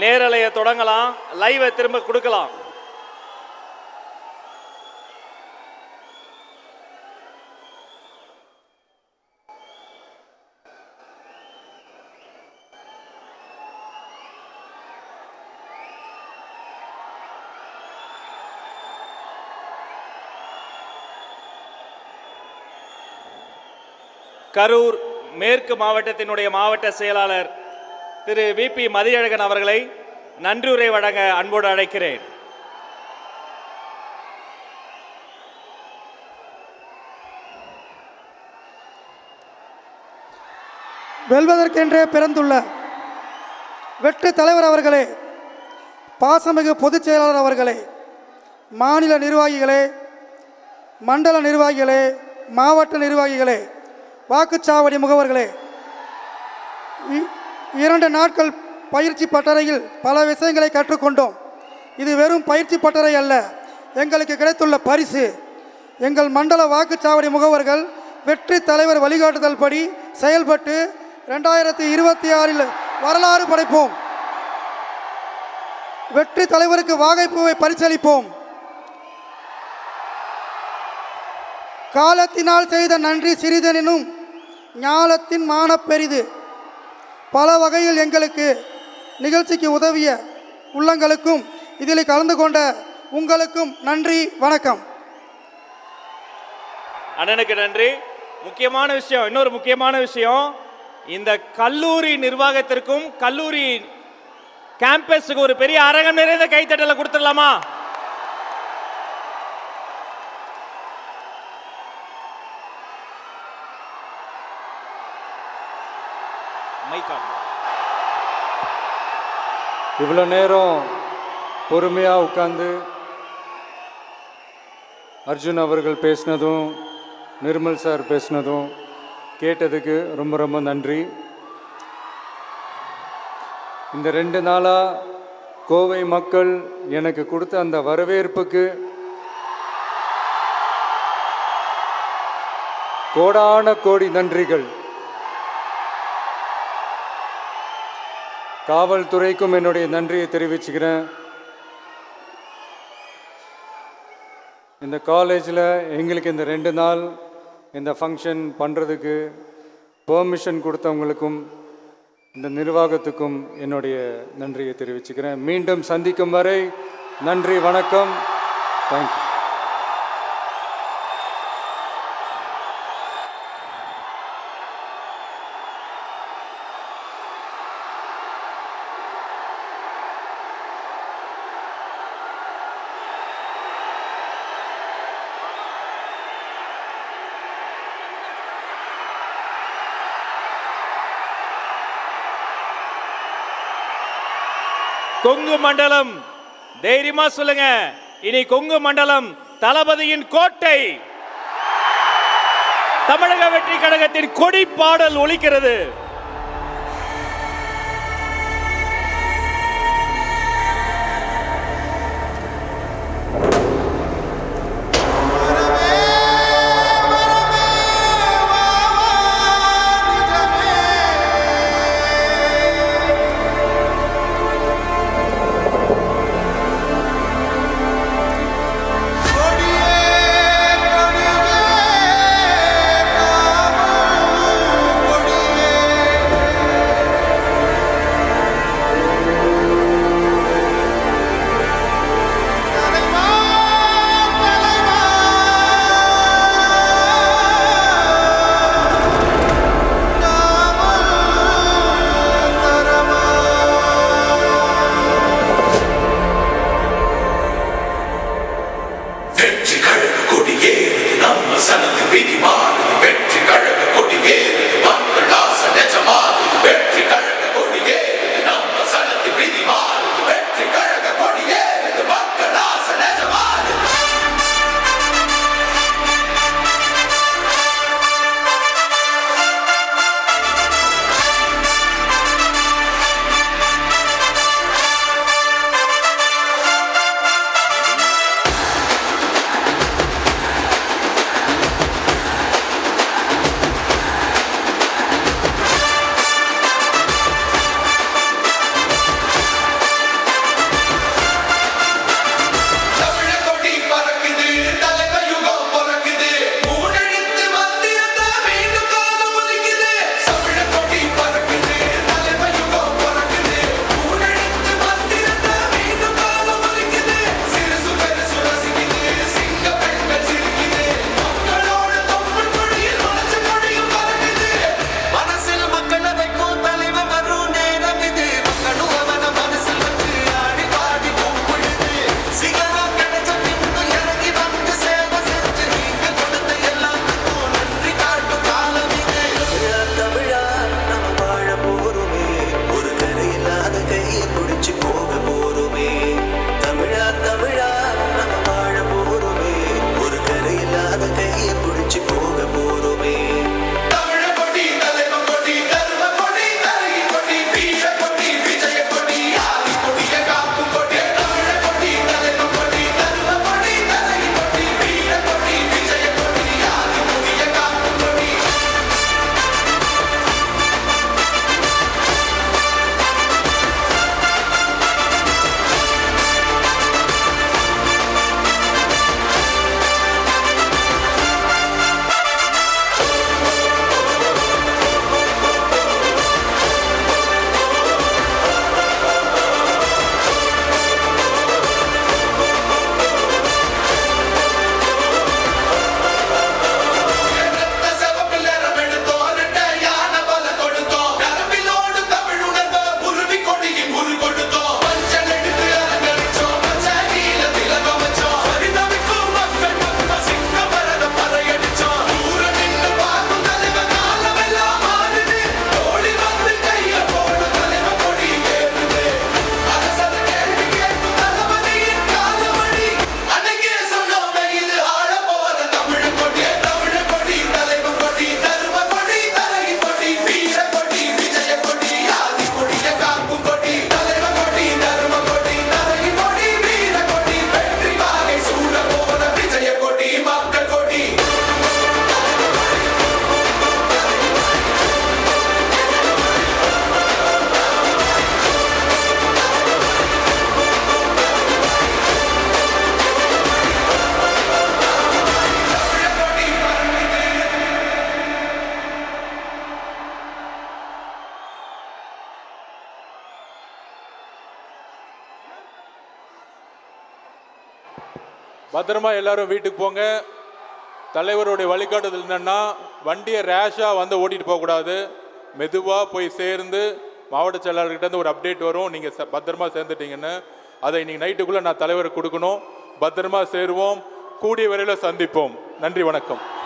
நேரலையை தொடங்கலாம் லைவை திரும்ப கொடுக்கலாம். கரூர் மேற்கு மாவட்டத்தினுடைய மாவட்ட செயலாளர் திரு விபி மதியழகன் அவர்களை நன்றியுரை வழங்க அன்போடு அழைக்கிறேன். வெல்வதற்கென்றே பிறந்துள்ள வெற்றி தலைவர் அவர்களே பாசமிகு பொதுச் செயலாளர் அவர்களே மாநில நிர்வாகிகளே மண்டல நிர்வாகிகளே மாவட்ட நிர்வாகிகளே வாக்குச்சாவடி முகவர்களே இ- இரண்டு நாட்கள் பயிற்சி பட்டறையில் பல விஷயங்களை கற்றுக்கொண்டோம். இது வெறும் பயிற்சி பட்டறை அல்ல எங்களுக்கு கிடைத்துள்ள பரிசு. எங்கள் மண்டல வாக்குச்சாவடி முகவர்கள் வெற்றி தலைவர் வழிகாட்டுதல் படி செயல்பட்டு ரெண்டாயிரத்தி இருபத்தி ஆறில் வரலாறு படைப்போம். வெற்றி தலைவருக்கு வாகைப்பூவை பரிசளிப்போம். காலத்தினால் செய்த நன்றி சிறிதெனினும் ஞாலத்தின் மான பெரிது பல வகையில் எங்களுக்கு நிகழ்ச்சிக்கு உதவிய உள்ளங்களுக்கும் இதில் கலந்து கொண்ட உங்களுக்கும் நன்றி வணக்கம். அண்ணனுக்கு நன்றி. முக்கியமான விஷயம் இன்னொரு முக்கியமான விஷயம் இந்த கல்லூரி நிர்வாகத்திற்கும் கல்லூரி கேம்பஸுக்கு ஒரு பெரிய அரங்கம் நிறைந்த கைத்தட்டலை கொடுத்துடலாமா? இவ்வளோ நேரம் பொறுமையாக உட்காந்து அர்ஜுன் அவர்கள் பேசினதும் நிர்மல் சார் பேசினதும் கேட்டதுக்கு ரொம்ப ரொம்ப நன்றி. இந்த ரெண்டு நாளாக கோவை மக்கள் எனக்கு கொடுத்த அந்த வரவேற்புக்கு கோடான கோடி நன்றிகள். காவல்துறைக்கும் என்னுடைய நன்றியை தெரிவிச்சுக்கிறேன். இந்த காலேஜில் எங்களுக்கு இந்த ரெண்டு நாள் இந்த ஃபங்க்ஷன் பண்ணுறதுக்கு பெர்மிஷன் கொடுத்தவங்களுக்கும் இந்த நிர்வாகத்துக்கும் என்னுடைய நன்றியை தெரிவிச்சுக்கிறேன். மீண்டும் சந்திக்கும் வரை நன்றி வணக்கம். தேங்க்யூ கொங்கு மண்டலம். தைரியமா சொல்லுங்க. இனி கொங்கு மண்டலம் தளபதியின் கோட்டை. தமிழக வெற்றி கழகத்தின் கொடி பாடல் ஒலிக்கிறது. பத்திரமா எல்லாரும் வீட்டுக்கு போங்க. தலைவருடைய வழிகாட்டுதல் என்னன்னா வண்டியை ரேஷாக வந்து ஓட்டிட்டு போகக்கூடாது. மெதுவாக போய் சேர்ந்து மாவட்ட செயலாளர்கிட்ட இருந்து ஒரு அப்டேட் வரும். நீங்கள் பத்திரமா சேர்ந்துட்டீங்கன்னு. அதை இன்னைக்கு நைட்டுக்குள்ளே நான் தலைவருக்கு கொடுக்கணும். பத்திரமா சேருவோம். கூடிய விரைவில் சந்திப்போம். நன்றி வணக்கம்.